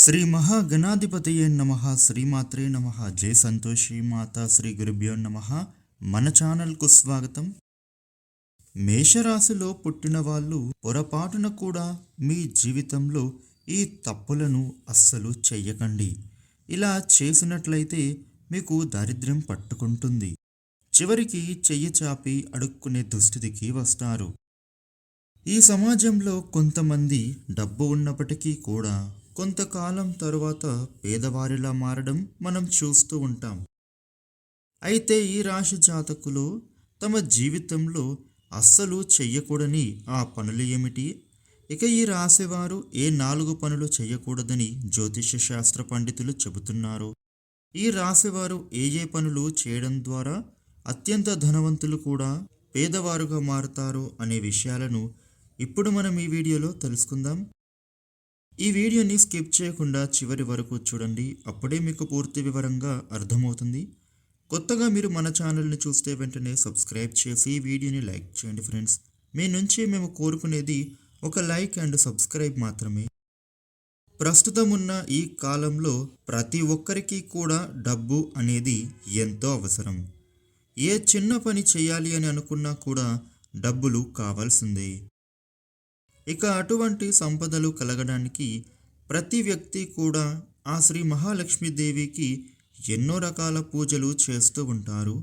శ్రీ మహాగణాధిపతయే నమ శ్రీమాత్రే నమ జయ సంతోషి మాత శ్రీ గురుభ్యో నమ. మన ఛానల్కు స్వాగతం. మేషరాశిలో పుట్టిన వాళ్ళు పొరపాటున కూడా మీ జీవితంలో ఈ తప్పులను అస్సలు చెయ్యకండి. ఇలా చేసినట్లయితే మీకు దారిద్ర్యం పట్టుకుంటుంది. చివరికి చెయ్యి చాపి అడుక్కునే దుస్థితికి వస్తారు. ఈ సమాజంలో కొంతమంది డబ్బు ఉన్నప్పటికీ కూడా కొంతకాలం తరువాత పేదవారిలా మారడం మనం చూస్తూ ఉంటాం. అయితే ఈ రాశి జాతకులు తమ జీవితంలో అస్సలు చెయ్యకూడని ఆ పనులు ఏమిటి? ఇక ఈ రాశివారు ఏ నాలుగు పనులు చేయకూడదని జ్యోతిష్య శాస్త్ర పండితులు చెబుతున్నారు. ఈ రాశివారు ఏ ఏ పనులు చేయడం ద్వారా అత్యంత ధనవంతులు కూడా పేదవారుగా మారుతారు అనే విషయాలను ఇప్పుడు మనం ఈ వీడియోలో తెలుసుకుందాం. ఈ వీడియోని స్కిప్ చేయకుండా చివరి వరకు చూడండి. అప్పుడే మీకు పూర్తి వివరంగా అర్థమవుతుంది. కొత్తగా మీరు మన ఛానల్ని చూస్తే వెంటనే సబ్స్క్రైబ్ చేసి ఈ వీడియోని లైక్ చేయండి ఫ్రెండ్స్. మీ నుంచి మేము కోరుకునేది ఒక లైక్ అండ్ సబ్స్క్రైబ్ మాత్రమే. ప్రస్తుతం ఉన్న ఈ కాలంలో ప్రతి ఒక్కరికి కూడా డబ్బు అనేది ఎంతో అవసరం. ఏ చిన్న పని చేయాలి అని అనుకున్నా కూడా డబ్బులు కావాల్సిందే. ఇక అటువంటి సంపదలు కలగడానికి ప్రతి వ్యక్తి కూడా ఆ శ్రీ మహాలక్ష్మీదేవికి ఎన్నో రకాల పూజలు చేస్తూ ఉంటారు.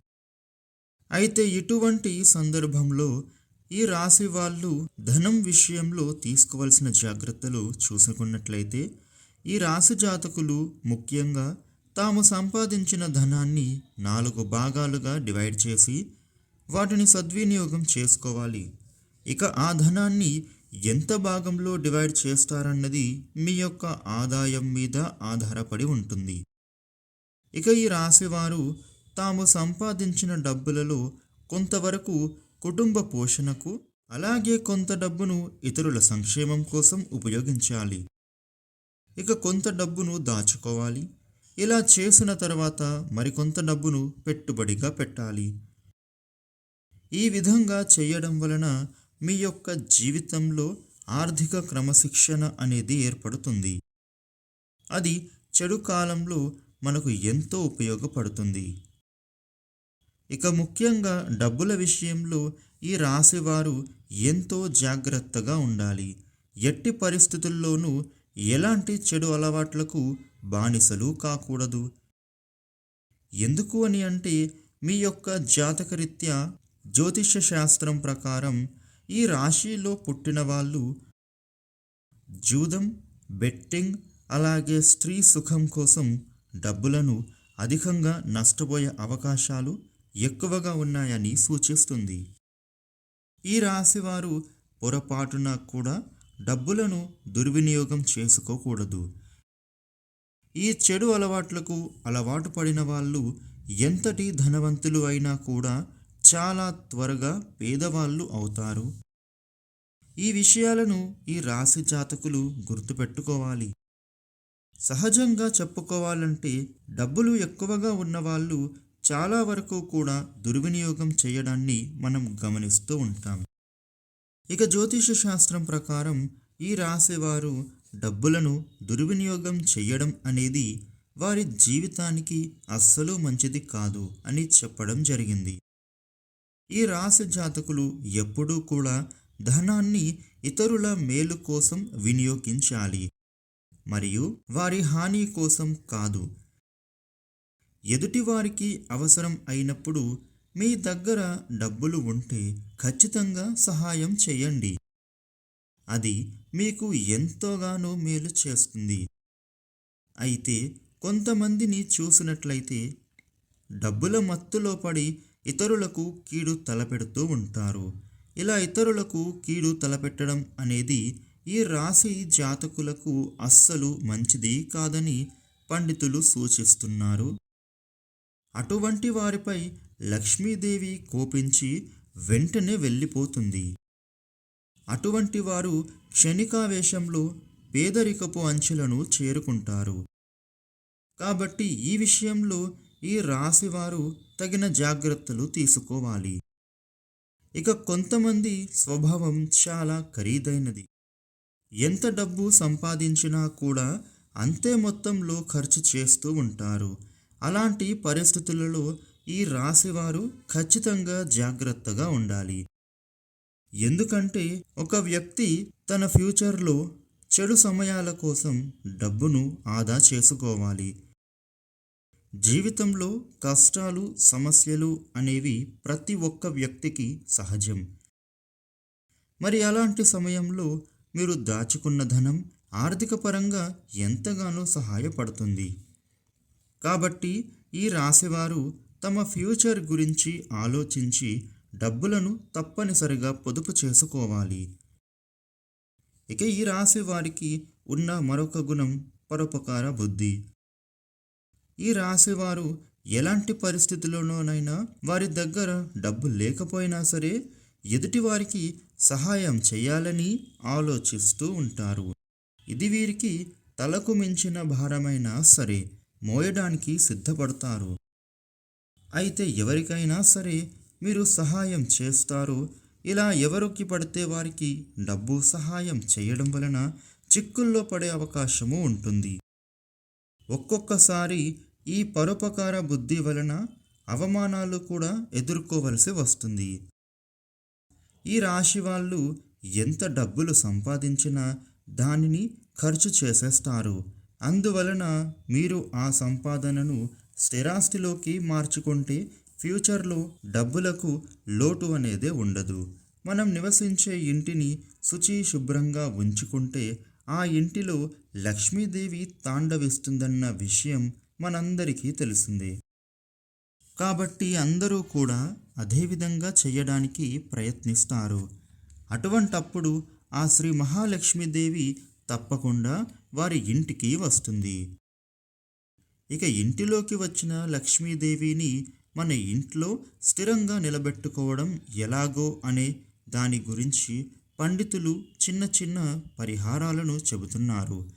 అయితే ఇటువంటి సందర్భంలో ఈ రాశి వాళ్ళు ధనం విషయంలో తీసుకోవాల్సిన జాగ్రత్తలు చూసుకున్నట్లయితే ఈ రాశి జాతకులు ముఖ్యంగా తాము సంపాదించిన ధనాన్ని నాలుగు భాగాలుగా డివైడ్ చేసి వాటిని సద్వినియోగం చేసుకోవాలి. ఇక ఆ ధనాన్ని ఎంత భాగంలో డివైడ్ చేస్తారన్నది మీ యొక్క ఆదాయం మీద ఆధారపడి ఉంటుంది. ఇక ఈ రాశివారు తాము సంపాదించిన డబ్బులలో కొంతవరకు కుటుంబ పోషణకు అలాగే కొంత డబ్బును ఇతరుల సంక్షేమం కోసం ఉపయోగించాలి. ఇక కొంత డబ్బును దాచుకోవాలి. ఇలా చేసిన తర్వాత మరికొంత డబ్బును పెట్టుబడిగా పెట్టాలి. ఈ విధంగా చేయడం వలన మీ యొక్క జీవితంలో ఆర్థిక క్రమశిక్షణ అనేది ఏర్పడుతుంది. అది చెడు కాలంలో మనకు ఎంతో ఉపయోగపడుతుంది. ఇక ముఖ్యంగా డబ్బుల విషయంలో ఈ రాశివారు ఎంతో జాగ్రత్తగా ఉండాలి. ఎట్టి పరిస్థితుల్లోనూ ఎలాంటి చెడు అలవాట్లకు బానిసలు కాకూడదు. ఎందుకు అని అంటే మీ యొక్క జాతకరీత్యా జ్యోతిష శాస్త్రం ప్రకారం ఈ రాశిలో పుట్టిన వాళ్ళు జూదం బెట్టింగ్ అలాగే స్త్రీ సుఖం కోసం డబ్బులను అధికంగా నష్టపోయే అవకాశాలు ఎక్కువగా ఉన్నాయని సూచిస్తుంది. ఈ రాశివారు పొరపాటున కూడా డబ్బులను దుర్వినియోగం చేసుకోకూడదు. ఈ చెడు అలవాట్లకు అలవాటు పడిన వాళ్ళు ఎంతటి ధనవంతులు అయినా కూడా చాలా త్వరగా పేదవాళ్ళు అవుతారు. ఈ విషయాలను ఈ రాశి జాతకులు గుర్తుపెట్టుకోవాలి. సహజంగా చెప్పుకోవాలంటే డబ్బులు ఎక్కువగా ఉన్నవాళ్ళు చాలా వరకు కూడా దుర్వినియోగం చేయడాన్ని మనం గమనిస్తూ ఉంటాం. ఇక జ్యోతిష శాస్త్రం ప్రకారం ఈ రాశివారు డబ్బులను దుర్వినియోగం చేయడం అనేది వారి జీవితానికి అస్సలు మంచిది కాదు అని చెప్పడం జరిగింది. ఈ రాశి జాతకులు ఎప్పుడూ కూడా ధనాన్ని ఇతరుల మేలు కోసం వినియోగించాలి మరియు వారి హాని కోసం కాదు. ఎదుటివారికి అవసరం అయినప్పుడు మీ దగ్గర డబ్బులు ఉంటే ఖచ్చితంగా సహాయం చేయండి. అది మీకు ఎంతోగానో మేలు చేస్తుంది. అయితే కొంతమందిని చూసినట్లయితే డబ్బుల మత్తులో పడి ఇతరులకు కీడు తలపెడుతూ ఉంటారు. ఇలా ఇతరులకు కీడు తలపెట్టడం అనేది ఈ రాశి జాతకులకు అస్సలు మంచిది కాదని పండితులు సూచిస్తున్నారు. అటువంటి వారిపై లక్ష్మీదేవి కోపించి వెంటనే వెళ్ళిపోతుంది. అటువంటి వారు క్షణికావేశంలో పేదరికపు అంచెలను చేరుకుంటారు. కాబట్టి ఈ విషయంలో ఈ రాశివారు తగిన జాగ్రత్తలు తీసుకోవాలి. ఇక కొంతమంది స్వభావం చాలా ఖరీదైనది. ఎంత డబ్బు సంపాదించినా కూడా అంతే మొత్తంలో ఖర్చు చేస్తూ ఉంటారు. అలాంటి పరిస్థితులలో ఈ రాశివారు ఖచ్చితంగా జాగ్రత్తగా ఉండాలి. ఎందుకంటే ఒక వ్యక్తి తన ఫ్యూచర్లో చెడు సమయాల కోసం డబ్బును ఆదా చేసుకోవాలి. జీవితంలో కష్టాలు సమస్యలు అనేవి ప్రతి ఒక్క వ్యక్తికి సహజం. మరి అలాంటి సమయంలో మీరు దాచుకున్న ధనం ఆర్థిక పరంగా ఎంతగానో సహాయపడుతుంది. కాబట్టి ఈ రాశివారు తమ ఫ్యూచర్ గురించి ఆలోచించి డబ్బులను తప్పనిసరిగా పొదుపు చేసుకోవాలి. ఇక ఈ రాశి వారికి ఉన్న మరొక గుణం పరోపకార బుద్ధి. ఈ రాశివారు ఎలాంటి పరిస్థితుల్లోనైనా వారి దగ్గర డబ్బు లేకపోయినా సరే ఎదుటివారికి సహాయం చేయాలని ఆలోచిస్తూ ఉంటారు. ఇది వీరికి తలకు మించిన భారమైనా సరే మోయడానికి సిద్ధపడతారు. అయితే ఎవరికైనా సరే మీరు సహాయం చేస్తారు ఇలా ఎవరికి పడితే వారికి డబ్బు సహాయం చేయడం వలన చిక్కుల్లో పడే అవకాశము ఉంటుంది. ఒక్కొక్కసారి ఈ పరోపకార బుద్ధి వలన అవమానాలు కూడా ఎదుర్కోవలసి వస్తుంది. ఈ రాశి వాళ్ళు ఎంత డబ్బులు సంపాదించినా దానిని ఖర్చు చేసేస్తారు. అందువలన మీరు ఆ సంపాదనను స్థిరాస్తిలోకి మార్చుకుంటే ఫ్యూచర్లో డబ్బులకు లోటు అనేదే ఉండదు. మనం నివసించే ఇంటిని శుచి శుభ్రంగా ఉంచుకుంటే ఆ ఇంటిలో లక్ష్మీదేవి తాండవిస్తుందన్న విషయం మనందరికీ తెలిసిందే. కాబట్టి అందరూ కూడా అదేవిధంగా చేయడానికి ప్రయత్నిస్తారు. అటువంటప్పుడు ఆ శ్రీ మహాలక్ష్మీదేవి తప్పకుండా వారి ఇంటికి వస్తుంది. ఇక ఇంటిలోకి వచ్చిన లక్ష్మీదేవిని మన ఇంట్లో స్థిరంగా నిలబెట్టుకోవడం ఎలాగో అనే దాని గురించి పండితులు చిన్న చిన్న పరిహారాలను చెబుతున్నారు.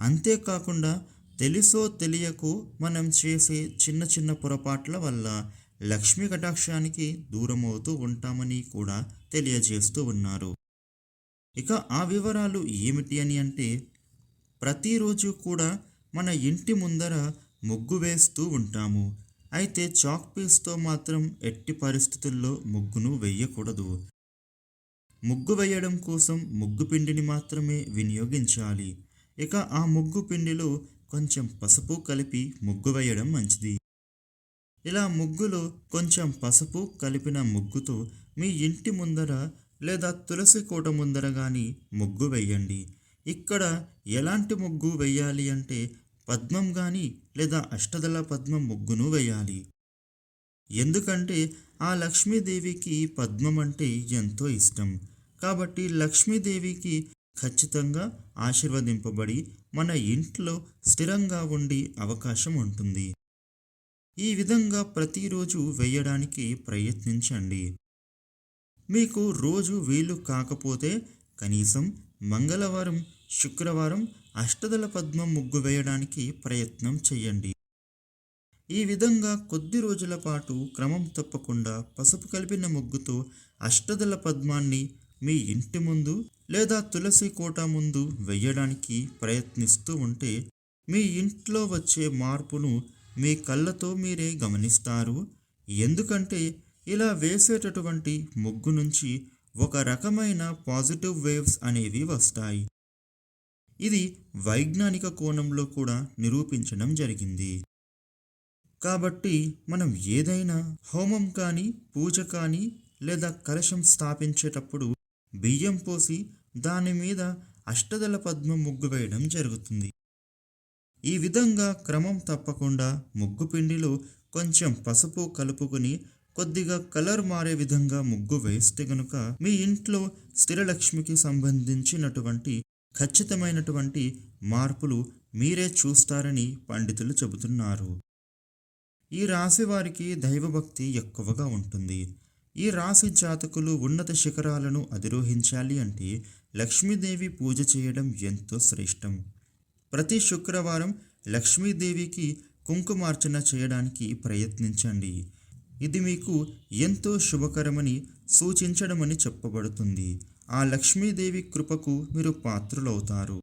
అంతేకాకుండా తెలుసో తెలియకో మనం చేసే చిన్న చిన్న పొరపాట్ల వల్ల లక్ష్మీ కటాక్షానికి దూరమవుతూ ఉంటామని కూడా తెలియజేస్తూ ఉన్నారు. ఇక ఆ వివరాలు ఏమిటి అని అంటే ప్రతిరోజు కూడా మన ఇంటి ముందర ముగ్గు వేస్తూ ఉంటాము. అయితే చాక్ పీస్తో మాత్రం ఎట్టి పరిస్థితుల్లో ముగ్గును వేయకూడదు. ముగ్గు వేయడం కోసం ముగ్గు పిండిని మాత్రమే వినియోగించాలి. ఇక ఆ ముగ్గు పిండిలో కొంచెం పసుపు కలిపి ముగ్గు వేయడం మంచిది. ఇలా ముగ్గులో కొంచెం పసుపు కలిపిన ముగ్గుతో మీ ఇంటి ముందర లేదా తులసి కోట ముందర కానీ ముగ్గు వేయండి. ఇక్కడ ఎలాంటి ముగ్గు వేయాలి అంటే పద్మం కానీ లేదా అష్టదళ పద్మం ముగ్గును వేయాలి. ఎందుకంటే ఆ లక్ష్మీదేవికి పద్మం అంటే ఎంతో ఇష్టం. కాబట్టి లక్ష్మీదేవికి ఖచ్చితంగా ఆశీర్వదింపబడి మన ఇంట్లో స్థిరంగా ఉండి అవకాశం ఉంటుంది. ఈ విధంగా ప్రతిరోజు వేయడానికి ప్రయత్నించండి. మీకు రోజు వీలు కాకపోతే కనీసం మంగళవారం శుక్రవారం అష్టదల పద్మం ముగ్గు వేయడానికి ప్రయత్నం చేయండి. ఈ విధంగా కొద్ది రోజుల పాటు క్రమం తప్పకుండా పసుపు కలిపిన ముగ్గుతో అష్టదళ పద్మాన్ని మీ ఇంటి ముందు లేదా తులసి కోట ముందు వేయడానికి ప్రయత్నిస్తూ ఉంటే మీ ఇంట్లో వచ్చే మార్పును మీ కళ్ళతో మీరే గమనిస్తారు. ఎందుకంటే ఇలా వేసేటటువంటి ముగ్గు నుంచి ఒక రకమైన పాజిటివ్ వేవ్స్ అనేవి వస్తాయి. ఇది వైజ్ఞానిక కోణంలో కూడా నిరూపించడం జరిగింది. కాబట్టి మనం ఏదైనా హోమం కానీ పూజ కానీ లేదా కలశం స్థాపించేటప్పుడు బియ్యం పోసి దాని మీద అష్టదళ పద్మం ముగ్గు వేయడం జరుగుతుంది. ఈ విధంగా క్రమం తప్పకుండా ముగ్గు పిండిలో కొంచెం పసుపు కలుపుకొని కొద్దిగా కలర్ మారే విధంగా ముగ్గు వేస్తే గనుక మీ ఇంట్లో స్థిరలక్ష్మికి సంబంధించినటువంటి ఖచ్చితమైనటువంటి మార్పులు మీరే చూస్తారని పండితులు చెబుతున్నారు. ఈ రాశి వారికి దైవభక్తి ఎక్కువగా ఉంటుంది. ఈ రాశి జాతకులు ఉన్నత శిఖరాలను అధిరోహించాలి అంటే లక్ష్మీదేవి పూజ చేయడం ఎంతో శ్రేష్టం. ప్రతి శుక్రవారం లక్ష్మీదేవికి కుంకుమార్చన చేయడానికి ప్రయత్నించండి. ఇది మీకు ఎంతో శుభకరమని సూచించడమని చెప్పబడుతుంది. ఆ లక్ష్మీదేవి కృపకు మీరు పాత్రులవుతారు.